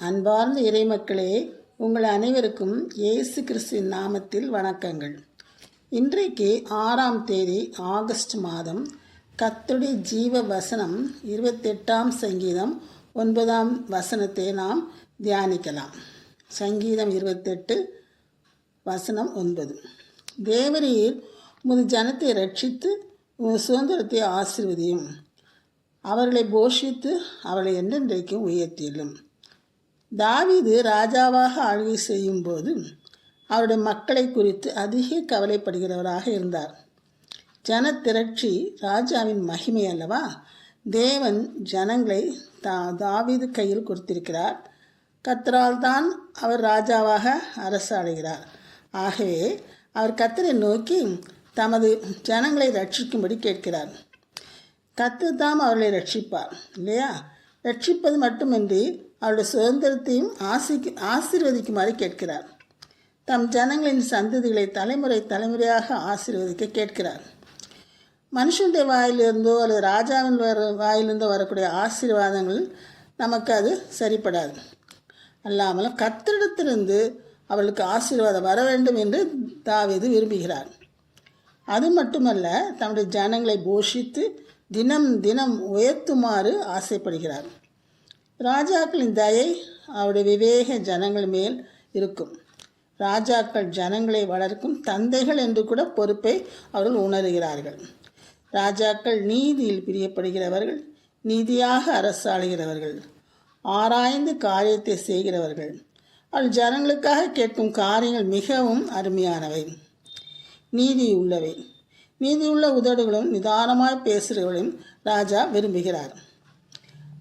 அன்பார்ந்த இறைமக்களே உங்கள் அனைவருக்கும் இயேசு கிறிஸ்துவின் நாமத்தில் வணக்கங்கள். இன்றைக்கு ஆறாம் தேதி ஆகஸ்ட் மாதம் கர்த்தருடைய ஜீவ வசனம் இருபத்தெட்டாம் சங்கீதம் ஒன்பதாம் வசனத்தை நாம் தியானிக்கலாம். சங்கீதம் இருபத்தெட்டு வசனம் ஒன்பது. தேவரீர் உமது ஜனத்தை ரட்சித்து உமது சுதந்திரத்தை ஆசிர்வதியும். அவர்களை போஷித்து அவளை என்றென்றைக்கும் உயர்த்தியும் தாவீது ராஜாவாக ஆழ்வி செய்யும் போது அவருடைய மக்களை குறித்து அதிக கவலைப்படுகிறவராக இருந்தார். ஜனத்திரட்சி ராஜாவின் மகிமை அல்லவா? தேவன் ஜனங்களை தா தாவீது கையில் கொடுத்திருக்கிறார். கத்தரால் தான் அவர் ராஜாவாக அரசாளுகிறார் ஆகவே அவர் கத்தரை நோக்கி தமது ஜனங்களை ரட்சிக்கும்படி கேட்கிறார். கத்து தாம் அவர்களை ரட்சிப்பார் இல்லையா? ரட்சிப்பது மட்டுமின்றி அவருடைய சுதந்திரத்தையும் ஆசிக்கு ஆசீர்வதிக்குமாறு கேட்கிறார். தம் ஜனங்களின் சந்ததிகளை தலைமுறை தலைமுறையாக ஆசீர்வதிக்க கேட்கிறார். மனுஷனுடைய வாயிலிருந்தோ அல்லது ராஜாவின் வர வாயிலிருந்தோ வரக்கூடிய ஆசீர்வாதங்கள் நமக்கு அது சரிப்படாது. அல்லாமலும் கத்திரிடத்திலிருந்து அவளுக்கு ஆசீர்வாதம் வர வேண்டும் என்று தாவீது விரும்புகிறார். அது மட்டுமல்ல தம்முடைய ஜனங்களை போஷித்து தினம் தினம் உயர்த்துமாறு ஆசைப்படுகிறார். ராஜாக்களின் தயை அவருடைய விவேக ஜனங்கள் மேல் இருக்கும். ராஜாக்கள் ஜனங்களை வளர்க்கும் தந்தைகள் என்று கூட பொறுப்பை அவர்கள் உணர்கிறார்கள். ராஜாக்கள் நீதியில் பிரியப்படுகிறவர்கள் நீதியாக அரசாளுகிறவர்கள் ஆராய்ந்து காரியத்தை செய்கிறவர்கள். அவள் ஜனங்களுக்காக கேட்கும் காரியங்கள் மிகவும் அருமையானவை. நீதி உள்ளவை. நீதியுள்ள உதடுகளும் நிதானமாய் பேசுகிறவர்களையும் ராஜா விரும்புகிறார்.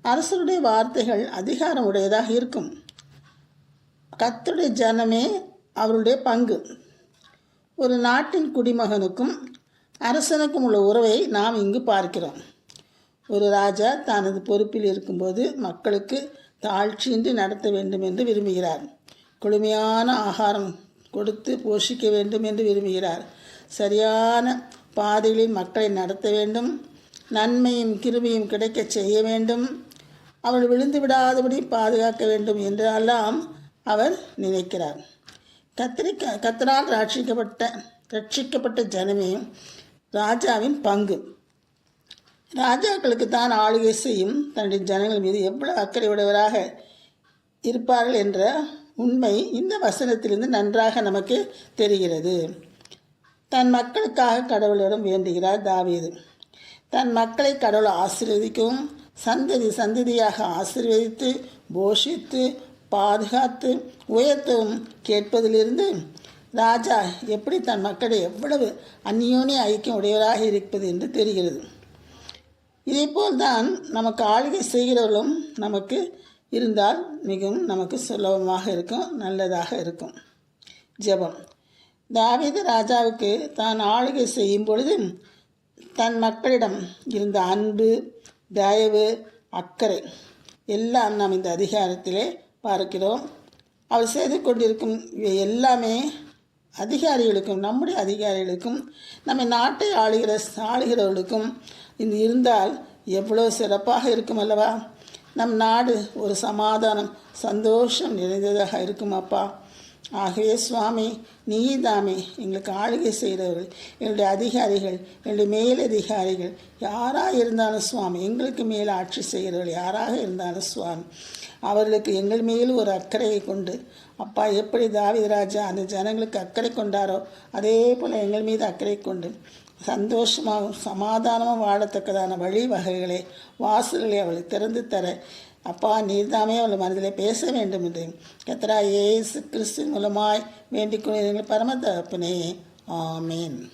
அரசருடைய வார்த்தைகள் அதிகாரம் உடையதாக இருக்கும். கத்தருடைய ஜனமே அவருடைய பங்கு. ஒரு நாட்டின் குடிமகனுக்கும் அரசனுக்கும் உள்ள உறவை நாம் இங்கு பார்க்கிறோம். ஒரு ராஜா தனது பொறுப்பில் இருக்கும்போது மக்களுக்கு தாழ்ச்சியின்றி நடத்த வேண்டும் என்று விரும்புகிறார். குளுமையான ஆகாரம் கொடுத்து போஷிக்க வேண்டும் என்று விரும்புகிறார். சரியான பாதைகளில் மக்களை நடத்த வேண்டும். நன்மையும் கிருமியும் கிடைக்கச் செய்ய வேண்டும். அவள் விழுந்து விடாதபடி பாதுகாக்க வேண்டும் என்றெல்லாம் அவர் நினைக்கிறார். கத்திரிக்க கத்தனால் ரட்சிக்கப்பட்ட ரட்சிக்கப்பட்ட ஜனமே ராஜாவின் பங்கு. ராஜாக்களுக்கு தான் ஆளுகை செய்யும் தன்னுடைய ஜனங்கள் மீது எவ்வளவு அக்கறை உடையவராக இருப்பார்கள் என்ற உண்மை இந்த வசனத்திலிருந்து நன்றாக நமக்கு தெரிகிறது. தன் மக்களுக்காக கடவுளிடம் வேண்டுகிறார் தாவீது. தன் மக்களை கடவுள் ஆசீர்வதிக்கவும் சந்ததி சந்ததியாக ஆசீர்வதித்து போஷித்து பாதுகாத்து உயர்த்தவும் கேட்பதிலிருந்து ராஜா எப்படி தன் மக்களை எவ்வளவு அந்நியோனிய ஐக்கியம் உடையவராக இருப்பது என்று தெரிகிறது. இதேபோல் தான் நமக்கு ஆளுகை செய்கிறவர்களும் நமக்கு இருந்தால் மிகவும் நமக்கு சுலபமாக இருக்கும் நல்லதாக இருக்கும். ஜெபம். தாவீது ராஜாவுக்கு தான் ஆளுகை செய்யும் பொழுது தன் மக்களிடம் இருந்த அன்பு தயவு அக்கறை எல்லாம் நாம் இந்த அதிகாரத்திலே பார்க்கிறோம். அவர் செய்து கொண்டிருக்கும் இவை எல்லாமே அதிகாரிகளுக்கும் நம்முடைய அதிகாரிகளுக்கும் நம்ம நாட்டை ஆளுகிற ஆளுகிறவர்களுக்கும் இது இருந்தால் எவ்வளோ சிறப்பாக இருக்கும் அல்லவா? நம் நாடு ஒரு சமாதானம் சந்தோஷம் நிறைந்ததாக இருக்கும் அப்பா ஆகவே சுவாமி நீதாமே எங்களுக்கு ஆளுகை செய்கிறவர்கள் எங்களுடைய அதிகாரிகள் எங்களுடைய மேலதிகாரிகள் யாராக இருந்தாலும் சுவாமி எங்களுக்கு மேல் ஆட்சி செய்கிறவர்கள் யாராக இருந்தாலும் சுவாமி அவர்களுக்கு எங்கள் மேல் ஒரு அக்கறையை கொண்டு அப்பா எப்படி தாவிதராஜா அந்த ஜனங்களுக்கு அக்கறை கொண்டாரோ அதே போல் எங்கள் மீது அக்கறை கொண்டு சந்தோஷமாகவும் சமாதானமும் வாழத்தக்கதான வழிவகைகளை வாசல்களை அவளுக்கு திறந்து தர அப்பா நீர்தாமே அவள் மனதில் பேச வேண்டும் என்று கத்தரா ஏசு கிறிஸ்து மூலமாய் வேண்டிக் கொள்கிறீர்கள் பரம தகப்பனே. ஆமேன்.